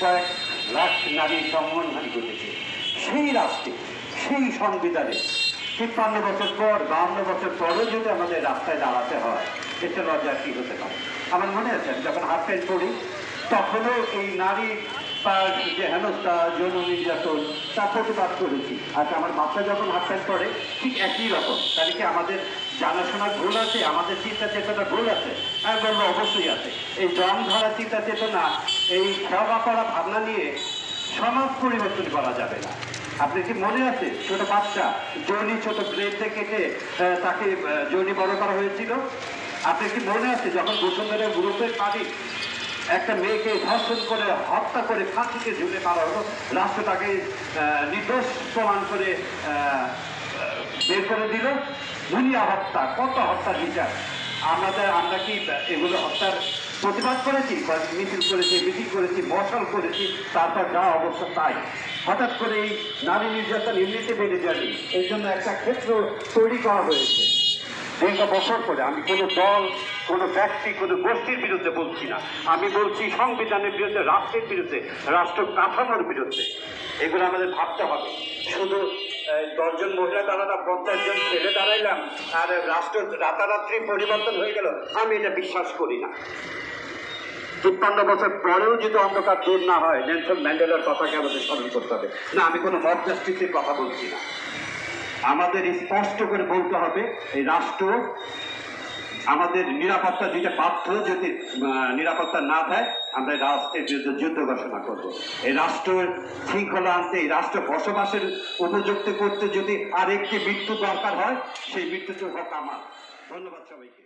কয়েক লাখ নারী সম্মানহানি ঘটেছে। সেই রাষ্ট্রে, সেই সংবিধানে, তিপ্পান্ন বছর পর, বাহান্ন বছর পরেও যদি আমাদের রাস্তায় দাঁড়াতে হয় এটা লজ্জা কি হতে পারে? আমার মনে আছে যখন হাফ প্যান্ট পড়ি তখনও এই নারী তার যে হেনস্থা, যৌন নির্যাতন, তার প্রতিবাদ করেছি। আর আমার বাচ্চা যখন হাফ প্যান্ট পরে, ঠিক একই রকম, তাহলে কি আমাদের জানাশোনার ভুল আছে, আমাদের চিন্তা চেতনা ভুল আছে বলব অবশ্যই আছে। এই জং ধরা চিন্তা চেতনা এই খেওয়া করা ভাবনা নিয়ে সমাজ পরিবর্তন করা যাবে না। আপনি কি মনে আছে, ছোট বাচ্চা যৌনি ছোট ব্লেডে কেটে তাকে যৌনি বড় করা হয়েছিল? আপনি কি মনে আছে, যখন বসুন্ধরা গ্রুপের পানি একটা মেয়েকে ধর্ষণ করে, হত্যা করে ফাঁসিতে ঝুলে মারা হলো রাষ্ট্র তাকে নির্দোষ প্রমাণ করে বের করে দিল দুনিয়া হত্যা কত হত্যা বিচার? আমাদের, আমরা কি এগুলো হত্যার প্রতিবাদ করেছি মিছিল করেছি, মিটিং করেছি, মশাল করেছি? তারপর যা অবস্থা তাই। হঠাৎ করে এই নারী নির্যাতন এমনিতে বেড়ে যাবে এই জন্য একটা ক্ষেত্র তৈরি করা হয়েছে। দীর্ঘ বছর করে আমি কোনো দল, কোনো ব্যক্তি, কোনো গোষ্ঠীর বিরুদ্ধে বলছি না। আমি বলছি সংবিধানের বিরুদ্ধে, রাষ্ট্রের বিরুদ্ধে, রাষ্ট্র কাঠামোর বিরুদ্ধে। এগুলো আমাদের ভাবতে হবে। শুধু দশজন মহিলা দাঁড়ালাম পঞ্চাশ জন ছেলে দাঁড়াইলাম, আর রাষ্ট্র রাতারাত্রি পরিবর্তন হয়ে গেল, আমি এটা বিশ্বাস করি না। তিপ্পান্ন বছর পরেও যদি অন্ধকার দূর না হয়, নেলসন ম্যান্ডেলার কথাকে আমাদের স্মরণ করতে হবে। না, আমি কোনো মত কথা বলছি না। আমাদের স্পষ্ট করে বলতে হবে, এই রাষ্ট্র আমাদের নিরাপত্তা দিতে বাধ্য যদি নিরাপত্তা না দেয়, আমরা রাষ্ট্রের বিরুদ্ধে যুদ্ধ ঘোষণা করব। এই রাষ্ট্রের শৃঙ্খলা আনতে, এই রাষ্ট্র বসবাসের উপযুক্ত করতে যদি আরেকটি মৃত্যু দরকার হয়, সেই মৃত্যুটি হোক আমার। ধন্যবাদ সবাইকে।